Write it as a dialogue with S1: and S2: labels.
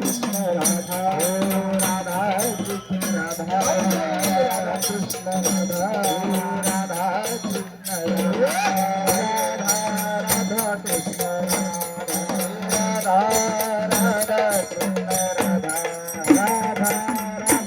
S1: Krishna Radha Radha Krishna Radha